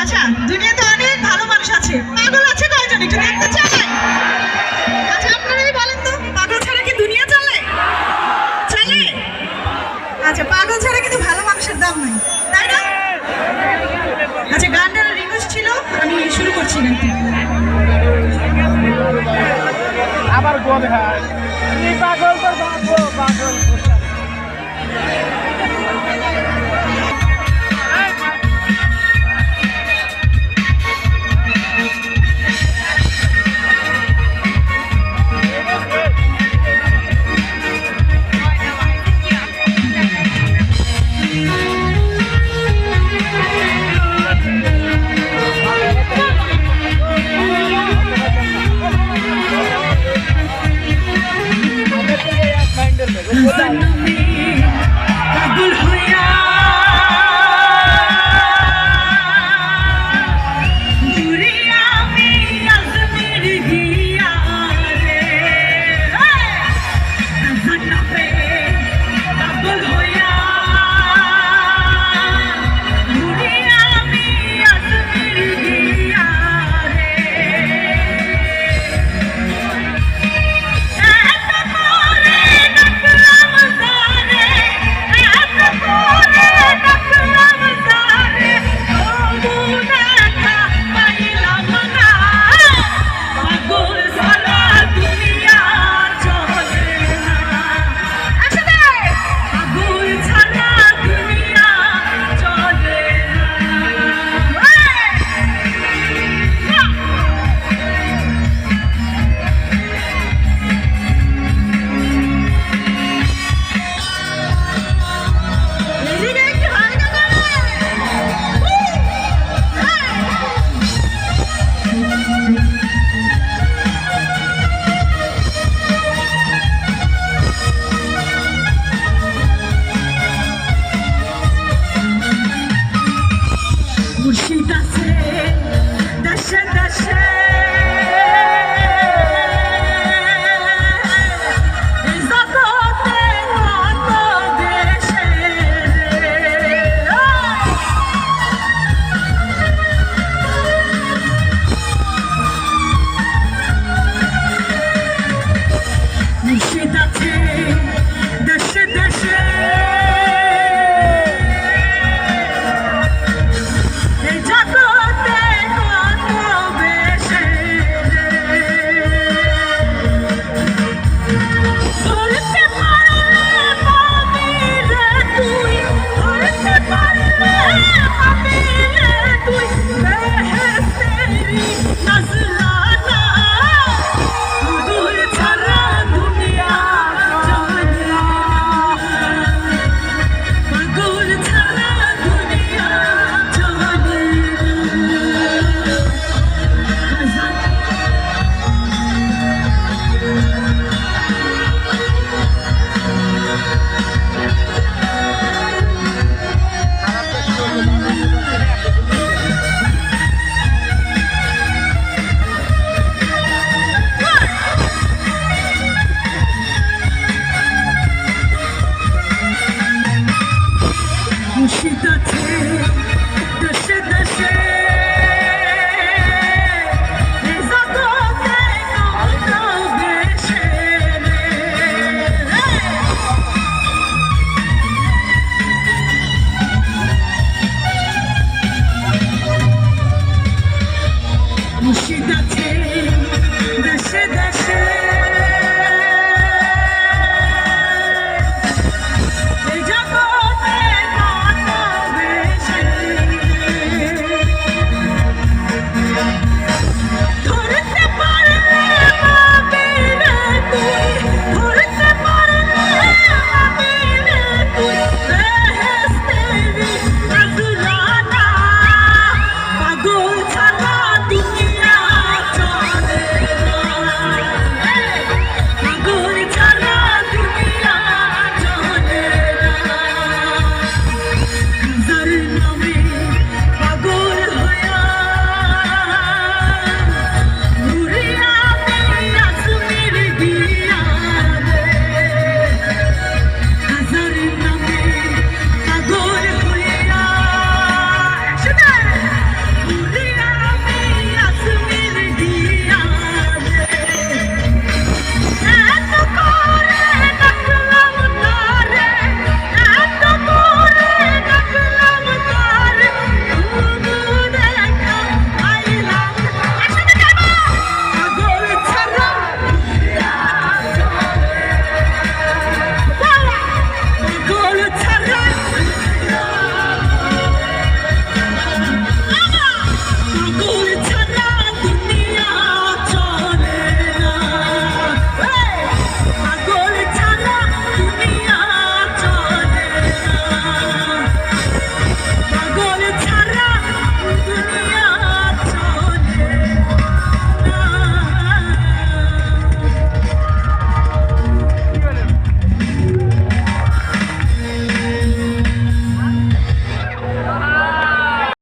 আচ্ছা দুনিয়াতে অনেক ভালো মানুষ আছে। পাগল আছে কয়জন একটু দেখতে চাই? আচ্ছা আপনারাই বলেন তো, পাগল ছাড়া কি দুনিয়া চলে? চলে? আচ্ছা পাগল ছাড়া কিন্তু ভালো মানুষের দাম নাই, তাই না? আচ্ছা গানটার রিকোয়েস্ট ছিল, আমি শুরু করছি গানটি। আবার গোল হয় পাগল মুর্শিদ আছে